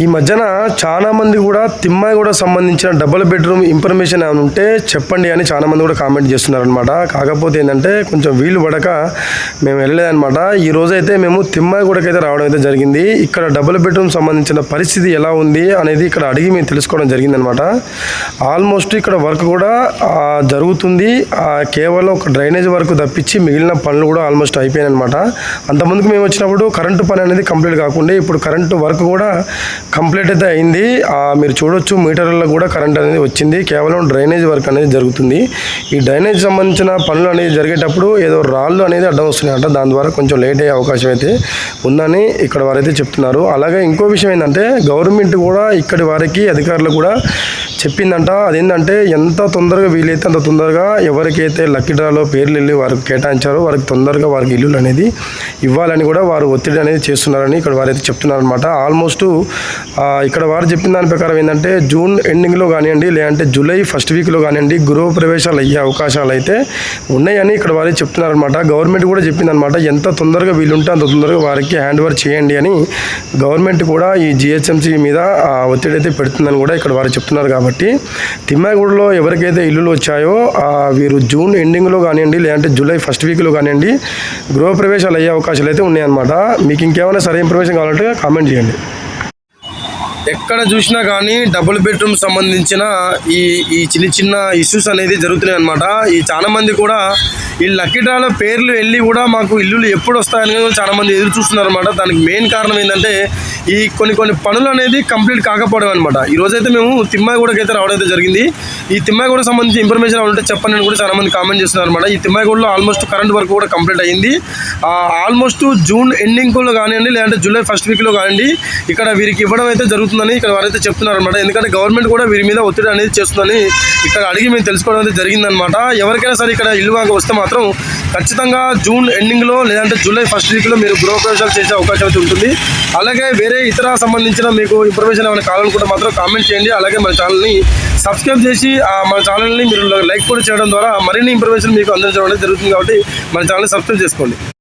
ఈ మధ్యన చాలా మంది కూడా తిమ్మాయి కూడా సంబంధించిన డబుల్ బెడ్రూమ్ ఇన్ఫర్మేషన్ ఏమైనా ఉంటే చెప్పండి అని చాలా మంది కూడా కామెంట్ చేస్తున్నారనమాట కాకపోతే ఏంటంటే కొంచెం వీలు పడక మేము వెళ్ళలేదన్నమాట. ఈ రోజైతే మేము తిమ్మాయి అయితే రావడం అయితే జరిగింది. ఇక్కడ డబుల్ బెడ్రూమ్ సంబంధించిన పరిస్థితి ఎలా ఉంది అనేది ఇక్కడ అడిగి మేము తెలుసుకోవడం జరిగిందనమాట ఆల్మోస్ట్ ఇక్కడ వర్క్ కూడా జరుగుతుంది. కేవలం ఒక డ్రైనేజ్ వర్క్ తప్పించి మిగిలిన పనులు కూడా ఆల్మోస్ట్ అయిపోయాయి అనమాట అంతకుముందుకు మేము వచ్చినప్పుడు కరెంటు పని అనేది కంప్లీట్ కాకుండా ఇప్పుడు కరెంటు వర్క్ కూడా కంప్లీట్ అయితే అయింది. మీరు చూడొచ్చు మీటర్లలో కూడా కరెంట్ అనేది వచ్చింది. కేవలం డ్రైనేజ్ వర్క్ అనేది జరుగుతుంది. ఈ డ్రైనేజ్ సంబంధించిన పనులు అనేది జరిగేటప్పుడు ఏదో రాళ్ళు అనేది అడ్డం వస్తున్నాయంట దాని ద్వారా కొంచెం లేట్ అయ్యే అవకాశం అయితే ఉందని ఇక్కడ వారైతే చెప్తున్నారు. అలాగే ఇంకో విషయం ఏంటంటే గవర్నమెంట్ కూడా ఇక్కడి వారికి అధికారులు కూడా చెప్పిందంట. అదేంటంటే ఎంత తొందరగా వీలైతే అంత తొందరగా ఎవరికైతే లక్కీ డ్రాలో పేర్లు వెళ్ళి వారికి కేటాయించారో వారికి తొందరగా వారికి ఇల్లులు అనేది ఇవ్వాలని కూడా వారు ఒత్తిడి అనేది చేస్తున్నారని ఇక్కడ వారైతే చెప్తున్నారనమాట ఆల్మోస్ట్ ఇక్కడ వారు చెప్పిన దాని ప్రకారం ఏంటంటే జూన్ ఎండింగ్లో కానివ్వండి లేదంటే జూలై ఫస్ట్ వీక్లో కానివ్వండి గృహ ప్రవేశాలు అయ్యే అవకాశాలు అయితే ఉన్నాయని ఇక్కడ వారు చెప్తున్నారనమాట గవర్నమెంట్ కూడా చెప్పిందనమాట ఎంత తొందరగా వీలుంటే అంత తొందరగా వారికి హ్యాండ్ ఓవర్ చేయండి అని. గవర్నమెంట్ కూడా ఈ జిహెచ్ఎంసీ మీద ఆ, ఒత్తిడి అయితే పెడుతుందని కూడా ఇక్కడ వారు చెప్తున్నారు కాబట్టి. తిమ్మాగూడలో ఎవరికైతే ఇల్లులు వచ్చాయో వీరు జూన్ ఎండింగ్లో కానివ్వండి లేదంటే జూలై ఫస్ట్ వీక్లో కానివ్వండి గృహప్రవేశాలు అయ్యే అవకాశాలు అయితే ఉన్నాయన్నమాట. మీకు ఇంకేమైనా సరైన ఇన్ఫర్మేషన్ కావాలంటే కామెంట్ చేయండి. ఎక్కడ చూసినా కానీ డబుల్ బెడ్రూమ్ సంబంధించిన ఈ ఈ చిన్న చిన్న ఇష్యూస్ అనేది జరుగుతున్నాయి అనమాట ఈ చాలా మంది కూడా ఈ లక్కీ డ్రాలో పేర్లు వెళ్ళి కూడా మాకు ఇల్లులు ఎప్పుడు వస్తాయని చాలామంది చాలా మంది ఎదురు చూస్తున్నారు అనమాట దానికి మెయిన్ కారణం ఏంటంటే ఈ కొన్ని కొన్ని పనులు అనేది కంప్లీట్ కాకపోవడం అనమాట ఈ రోజైతే మేము తిమ్మాయిగూడకి అయితే రావడం అయితే జరిగింది. ఈ తిమ్మాయిగూడకు సంబంధించి ఇన్ఫర్మేషన్ ఉంటే చెప్పండి అని కూడా చాలా మంది కామెంట్ చేస్తున్నారు అనమాట ఈ తిమ్మాయిగూడలో ఆల్మోస్ట్ కరెంట్ వర్క్ కూడా కంప్లీట్ అయ్యింది. ఆల్మోస్ట్ జూన్ ఎండింగ్లో కానివ్వండి లేదంటే జూలై ఫస్ట్ వీక్లో కానివ్వండి ఇక్కడ వీరికి ఇవ్వడం అయితే జరుగుతుందని ఇక్కడ వారైతే చెప్తున్నారు అనమాట ఎందుకంటే గవర్నమెంట్ కూడా వీరి మీద ఒత్తిడి అనేది చేస్తుందని ఇక్కడ అడిగి మేము తెలుసుకోవడం అయితే జరిగిందనమాట ఎవరికైనా సరే ఇక్కడ ఇల్లు వాక వస్తే మాత్రం ఖచ్చితంగా జూన్ ఎండింగ్లో లేదంటే జూలై ఫస్ట్ వీక్లో మీరు గృహప్రవేశాలు చేసే అవకాశం అయితే ఉంటుంది. అలాగే వేరే ఇతర సంబంధించిన మీకు ఇన్ఫర్మేషన్ ఏమైనా కావాలనుకుంటే మాత్రం కామెంట్ చేయండి. అలాగే మన ఛానల్ని సబ్స్క్రైబ్ చేసి ఆ, మన ఛానల్ని మీరు లైక్ కూడా చేయడం ద్వారా మరిన్ని ఇన్ఫర్మేషన్ మీకు అందించడం అనేది జరుగుతుంది కాబట్టి మన ఛానల్ని సబ్స్క్రైబ్ చేసుకోండి.